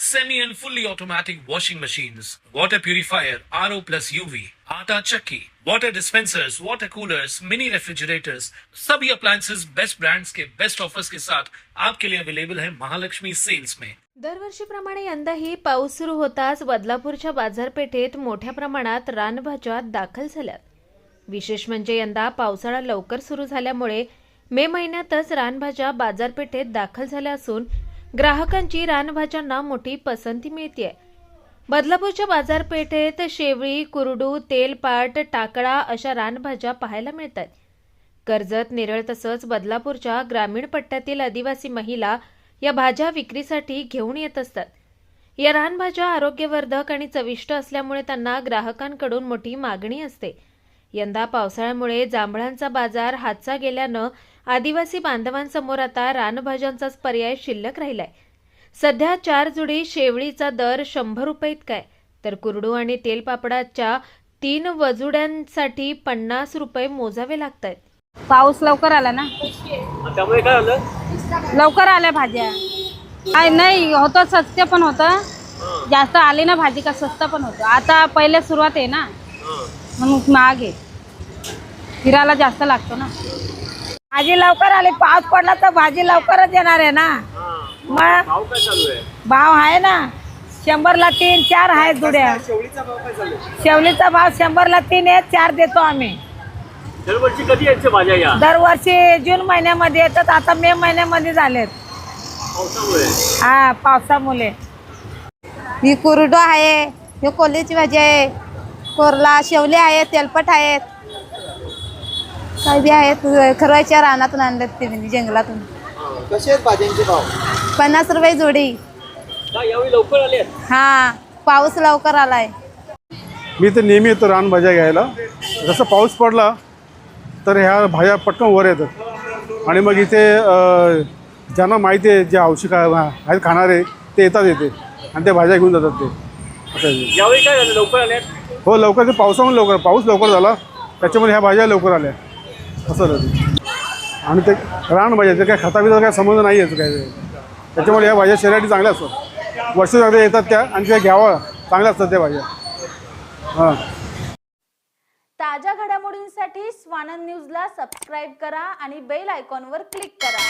semi and fully automatic washing machines, water purifier, RO plus UV, आटा चक्की, water dispensers, water coolers, mini refrigerators, सभी appliances best brands के best offers के साथ आपके लिए अवेलेबल है महालक्ष्मी सेल्स में। दरवर्षीप्रमाणे यंदाही पाऊस सुरू होताच बदलापूरच्या बाजारपेठेत मोठ्या प्रमाणात रानभाज्या दाखल झाल्यात. विशेष म्हणजे यंदा पावसाळा लवकर सुरू झाल्यामुळे मे महिन्यातच रानभाज्या बाजारपेठेत दाखल झाल्या असून ग्राहकांची रानभाज्यांना मोठी पसंती मिळते बदलापूरच्या बाजारपेठेत शेवळी कुरडू तेलपाट टाकळा अशा रानभाज्या पाहायला मिळतात. कर्जत नेरळ तसंच बदलापूरच्या ग्रामीण पट्ट्यातील आदिवासी महिला या भाज्या विक्रीसाठी घेऊन येत असतात. या रानभाज्या आरोग्यवर्धक आणि चविष्ट असल्यामुळे त्यांना ग्राहकांकडून मोठी मागणी असते. यंदा पावसाळ्यामुळे जांभळांचा बाजार हातचा गेल्यानं आदिवासी बांधवांसमोर आता रानभाज्यांचाच पर्याय शिल्लक राहिलाय. सध्या चार जुडी शेवळीचा दर शंभर रुपये इतका आहे. तर कुरडू आणि तेलपापडाच्या तीन वजुड्यांसाठी पन्नास रुपये मोजावे लागत आहेत पाऊस लवकर आला ना? त्यामुळे काय झालं? लवकर आल्या भाज्या. काय नाही होतं स्वस्त पण होतं. जास्त आली ना भाजी का स्वस्त पण होतं. आता पहिले सुरुवात आहे ना? म्हणून महाग आहे फिरायला जास्त लागतो ना. भाजी लवकर आली पाऊस पडला तर भाजी लवकरच येणार आहे ना. मग भाव काय चालू आहे? भाव आहे ना. शंभरला तीन चार आहेत जुड्या. शेवळीचा भाव काय चालू आहे? शेवलीचा भाव शंभरला तीन आहे चार देतो आम्ही. दरवर्षी कधी यायच्या भाज्या या? दरवर्षी जून महिन्यामध्ये येतात आता मे महिन्यामध्ये झालेत. पावसामुळे? हा पावसामुळे. ही कुरडो आहे ही कोल्ह्याची भाजी आहे. कोरला शेवले आहेत तेलपट आहेत. काय बी आहेत खरवायच्या रानातून आणल्यात ते म्हणजे जंगलातून. कसे आहेत भाज्यांचे भाव? पन्नास रुपये जोडी. काय यावेळी लवकर आले आहेत? हा पाऊस लवकर आलाय. मी तर नेहमी येतो रानभाज्या घ्यायला. जसं पाऊस पडला तर ह्या भाज्या पटकन वर येतात. आणि मग इथे ज्यांना माहिती आहे जे औषध आहेत खाणारे ते येतात इथे. आणि त्या भाज्या घेऊन जातात ते. यावेळी काय झालं? लवकर आले आहेत? हो लवकर ते पावसामुळे लवकर पाऊस लवकर झाला त्याच्यामुळे ह्या भाज्या लवकर आल्या. असं झालं ते. आणि ते रानभाज्या ते काय खताबिचा काय संबंध नाही याचं काय त्याच्यामुळे ह्या भाज्या शरीरासाठी चांगल्या असतात. वर्ष येतात त्या आणि त्या घ्यावा चांगल्या असतात त्या भाज्या. हां. ताज्या घडामोडींसाठी स्वानंद न्यूजला सबस्क्राईब करा आणि बेल आयकॉनवर क्लिक करा.